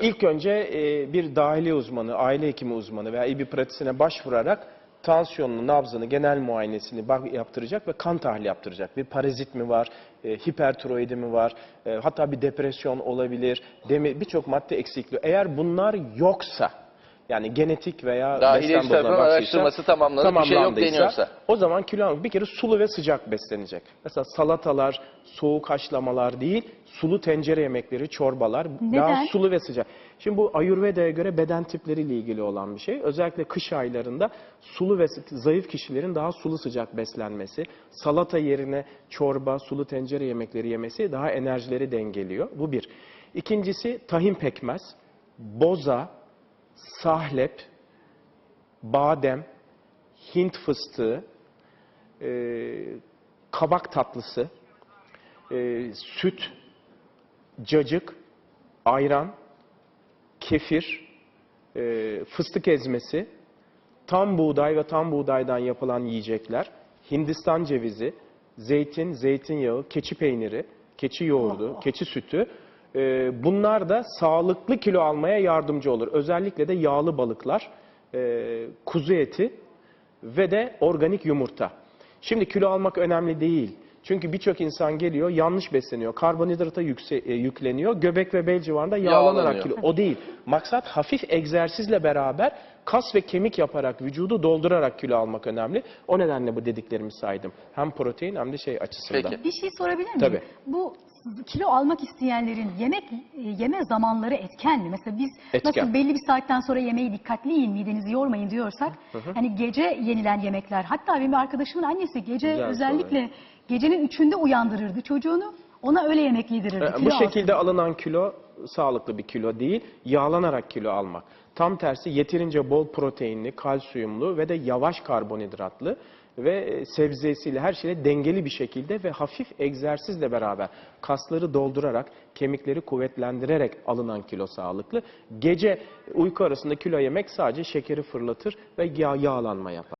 İlk önce e, bir dahiliye uzmanı, aile hekimi uzmanı veya bir pratisine başvurarak tansiyonunu, nabzını, genel muayenesini yaptıracak ve kan tahlili yaptıracak. Bir parazit mi var, e, hipertiroidi mi var, e, hatta bir depresyon olabilir, birçok madde eksikliği. Eğer bunlar yoksa, yani genetik veya beslenme baktıysa, araştırması tamamlanıp bir şey yok tamamlandıysa, deniyorsa. O zaman kilo almak bir kere sulu ve sıcak beslenecek. Mesela salatalar, soğuk haşlamalar değil, sulu tencere yemekleri, çorbalar daha Neden? sulu ve sıcak. Şimdi bu Ayurveda'ya göre beden tipleriyle ilgili olan bir şey. Özellikle kış aylarında sulu ve zayıf kişilerin daha sulu sıcak beslenmesi, salata yerine çorba, sulu tencere yemekleri yemesi daha enerjileri dengeliyor. Bu bir. İkincisi tahin pekmez, boza, sahlep, badem, Hint fıstığı, e, kabak tatlısı, e, süt, cacık, ayran, kefir, e, fıstık ezmesi, tam buğday ve tam buğdaydan yapılan yiyecekler, Hindistan cevizi, zeytin, zeytinyağı, keçi peyniri, keçi yoğurdu, keçi sütü. E, bunlar da sağlıklı kilo almaya yardımcı olur. Özellikle de yağlı balıklar, e, kuzu eti ve de organik yumurta. Şimdi kilo almak önemli değil. Çünkü birçok insan geliyor yanlış besleniyor. Karbonhidrata yükse, e, yükleniyor. Göbek ve bel civarında yağlanarak Yağlanıyor. kilo. O değil. Maksat hafif egzersizle beraber kas ve kemik yaparak vücudu doldurarak kilo almak önemli. O nedenle bu dediklerimi saydım. Hem protein hem de şey açısından. Peki. Bir şey sorabilir miyim? Tabii. Bu kilo almak isteyenlerin yemek e, yeme zamanları etken mi? Mesela biz Etken. nasıl belli bir saatten sonra yemeği dikkatli yiyin, midenizi yormayın diyorsak hani gece yenilen yemekler. Hatta benim arkadaşımın annesi gece Güzel özellikle gecenin üçünde uyandırırdı çocuğunu. Ona öyle yemek yedirirdi. E, kilo Bu alsın. şekilde alınan kilo sağlıklı bir kilo değil, yağlanarak kilo almak. Tam tersi yeterince bol proteinli, kalsiyumlu ve de yavaş karbonhidratlı ve e, sebzesiyle her şeyle dengeli bir şekilde ve hafif egzersizle beraber kasları doldurarak, kemikleri kuvvetlendirerek alınan kilo sağlıklı. Gece uyku arasında kilo yemek sadece şekeri fırlatır ve yağ, yağlanma yapar.